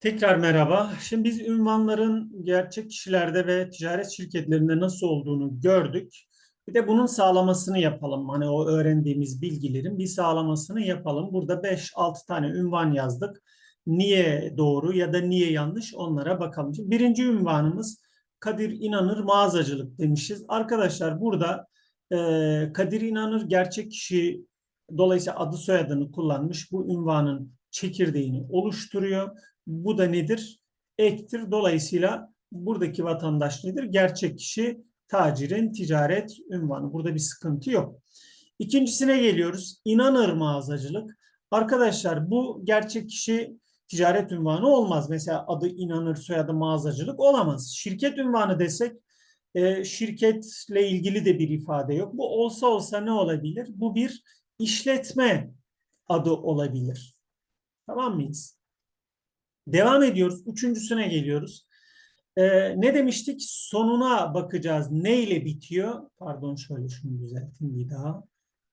Tekrar merhaba. Şimdi biz ünvanların gerçek kişilerde ve ticaret şirketlerinde nasıl olduğunu gördük. Bir de bunun sağlamasını yapalım. Hani o öğrendiğimiz bilgilerin bir sağlamasını yapalım. Burada 5-6 tane ünvan yazdık. Niye doğru ya da niye yanlış onlara bakalım. Şimdi birinci ünvanımız Kadir İnanır mağazacılık demişiz. Arkadaşlar burada e, Kadir İnanır gerçek kişi dolayısıyla adı soyadını kullanmış. Bu ünvanın çekirdeğini oluşturuyor. Bu da nedir? Ektir. Dolayısıyla buradaki vatandaş nedir? Gerçek kişi tacirin ticaret ünvanı. Burada bir sıkıntı yok. İkincisine geliyoruz. İnanır mağazacılık. Arkadaşlar bu gerçek kişi ticaret ünvanı olmaz. Mesela adı inanır, soyadı mağazacılık olamaz. Şirket ünvanı desek e, şirketle ilgili de bir ifade yok. Bu olsa olsa ne olabilir? Bu bir işletme adı olabilir. Tamam mıyız? Devam ediyoruz. Üçüncüsüne geliyoruz. Ee, ne demiştik? Sonuna bakacağız. Ne ile bitiyor? Pardon şöyle şunu düzelteyim bir daha.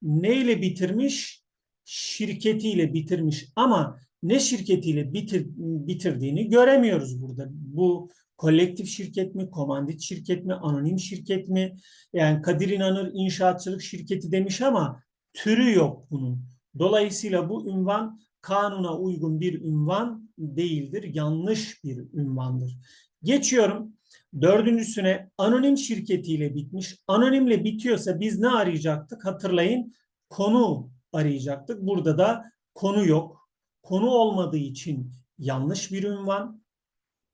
Ne ile bitirmiş? Şirketiyle bitirmiş. Ama ne şirketiyle bitir, bitirdiğini göremiyoruz burada. Bu kolektif şirket mi, komandit şirket mi, anonim şirket mi? Yani Kadir İnanır inşaatçılık şirketi demiş ama türü yok bunun. Dolayısıyla bu ünvan kanuna uygun bir ünvan değildir. Yanlış bir ünvandır. Geçiyorum. Dördüncüsüne anonim şirketiyle bitmiş. Anonimle bitiyorsa biz ne arayacaktık? Hatırlayın konu arayacaktık. Burada da konu yok. Konu olmadığı için yanlış bir ünvan.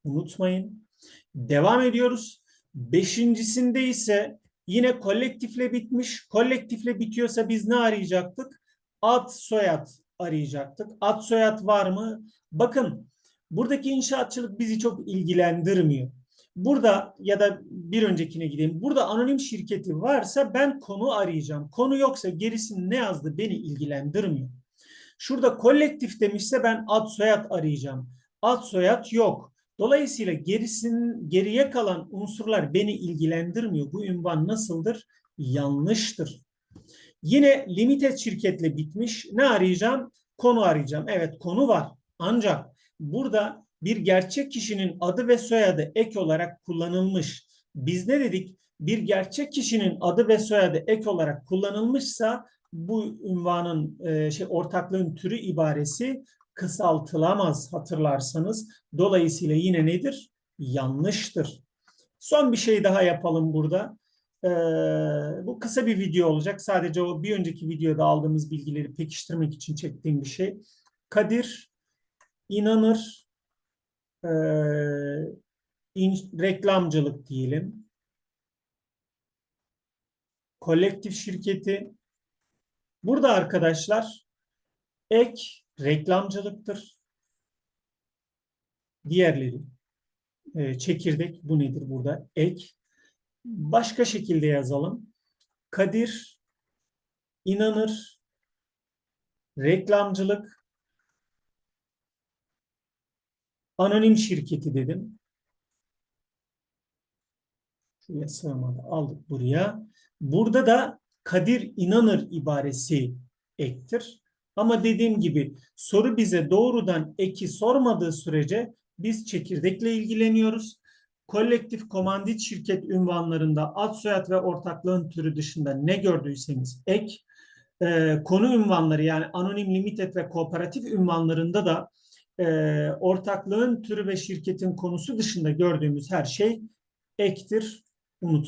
Unutmayın. Devam ediyoruz. Beşincisinde ise yine kolektifle bitmiş. Kolektifle bitiyorsa biz ne arayacaktık? Ad, soyad arayacaktık. Ad, soyad var mı? Bakın buradaki inşaatçılık bizi çok ilgilendirmiyor. Burada ya da bir öncekine gideyim. Burada anonim şirketi varsa ben konu arayacağım. Konu yoksa gerisini ne yazdı beni ilgilendirmiyor. Şurada kolektif demişse ben ad soyad arayacağım. Ad soyad yok. Dolayısıyla gerisinin geriye kalan unsurlar beni ilgilendirmiyor. Bu ünvan nasıldır? Yanlıştır. Yine limited şirketle bitmiş. Ne arayacağım? Konu arayacağım. Evet konu var. Ancak burada bir gerçek kişinin adı ve soyadı ek olarak kullanılmış. Biz ne dedik? Bir gerçek kişinin adı ve soyadı ek olarak kullanılmışsa bu ünvanın e, şey ortaklığın türü ibaresi kısaltılamaz hatırlarsanız. Dolayısıyla yine nedir? Yanlıştır. Son bir şey daha yapalım burada. Ee, bu kısa bir video olacak. Sadece o bir önceki videoda aldığımız bilgileri pekiştirmek için çektiğim bir şey. Kadir inanır e, in, reklamcılık diyelim. Kolektif şirketi. Burada arkadaşlar ek reklamcılıktır. Diğerleri e, çekirdek bu nedir burada? Ek başka şekilde yazalım. Kadir inanır reklamcılık anonim şirketi dedim. Şuraya sığmadı. Aldık buraya. Burada da Kadir inanır ibaresi ektir. Ama dediğim gibi soru bize doğrudan eki sormadığı sürece biz çekirdekle ilgileniyoruz kolektif komandit şirket ünvanlarında ad soyad ve ortaklığın türü dışında ne gördüyseniz ek e, konu ünvanları yani anonim limited ve kooperatif ünvanlarında da e, ortaklığın türü ve şirketin konusu dışında gördüğümüz her şey ektir unutmayın.